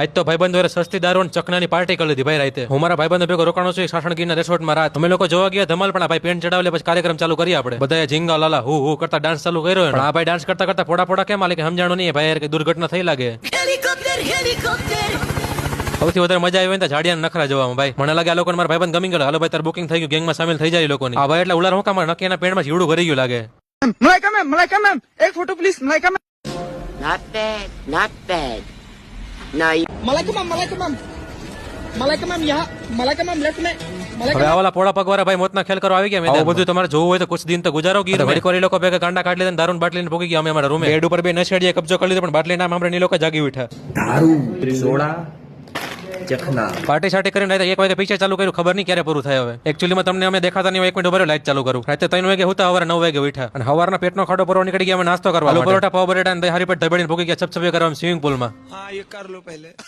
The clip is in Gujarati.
આજ તો ભાઈબંધ વરે સસ્તી દારૂ અને ચકનાની પાર્ટી કરી લીધી ભાઈ રાતે. હું મારા ભાઈબંધો ભેગો રોકાણો છું સાસણગીરના રેસોર્ટમાં રાત. અમે લોકો જોવા ગયા ધમાલ પણ ભાઈ પેન્ટ ચડાવલે પછી કાર્યક્રમ ચાલુ કરી આપણે. બધા ઝીંગા લાલા હું હું કરતા ડાન્સ ચાલુ કર્યો પણ આ ભાઈ ડાન્સ કરતા કરતા ફોડા ફોડા કેમ આલે કે સમજાણો નહીં ભાઈ યાર કે દુર્ઘટના થઈ લાગે. હેલિકોપ્ટર હેલિકોપ્ટર સૌથી વધારે મજા આવી હોય ઝાડિયા નખરા જવામાં ભાઈ. મને લાગે આ લોકોને મારા ભાઈબંધ ગમી ગયો હાલો ભાઈ તાર બુકિંગ થઈ ગયું ગેંગમાં સામેલ થઈ જાય લોકોની. આ ભાઈ એટલે ઉલાર હું કામ નક્કી એના પેડમાં જીવડું ભરી ગયું લાગે. મલાઈકા મેમ મલાઈકા મેમ એક photo please Malaika ma'am not bad not bad na Malaika ma'am, Malaika ma'am. Malaika ma'am, yahan Malaika ma'am left mein. હવે આવાલા પોળા ભાઈ મોતના ખેલ કરવા આવી ગયા મેદાન બધું તમારે જોવું હોય તો કુછ દિન તો ગુજારો ગીર ઘડી કોઈ લોકો ભેગા કાંડા કાઢી લેતા દારૂ બાટલી ને ભોગી ગયા અમે અમારા રૂમે બેડ ઉપર બે ન છેડીએ કબજો કરી લીધો પણ બાટલી નામ આપણે ની લોકો જાગી ઉઠ્યા દારૂ સોડા ચખના પાર્ટી સાટી કરીને લાઈટ એક વાગે પીછે ચાલુ કર્યું ખબર નહીં ક્યારે પૂરું થાય હવે. એકચ્યુઅલીમાં તમને અમે દેખાતા નહીં એક મિનિટ ઊભા લાઈટ ચાલુ કરું. રાતે ત્રણ વાગે હોતા હવારે નવ વાગે ઉઠ્યા. અને હવારના પેટનો ખાડો પરવો નીકળી ગયા અમે નાસ્તો કરવા પરોઠા પાવ બરેટા અને દહારી પર ધબડીને ભૂકી ગયા છપછપી કરવા સ્વિમિંગ પુલમાં હા એ કર લો પહેલે.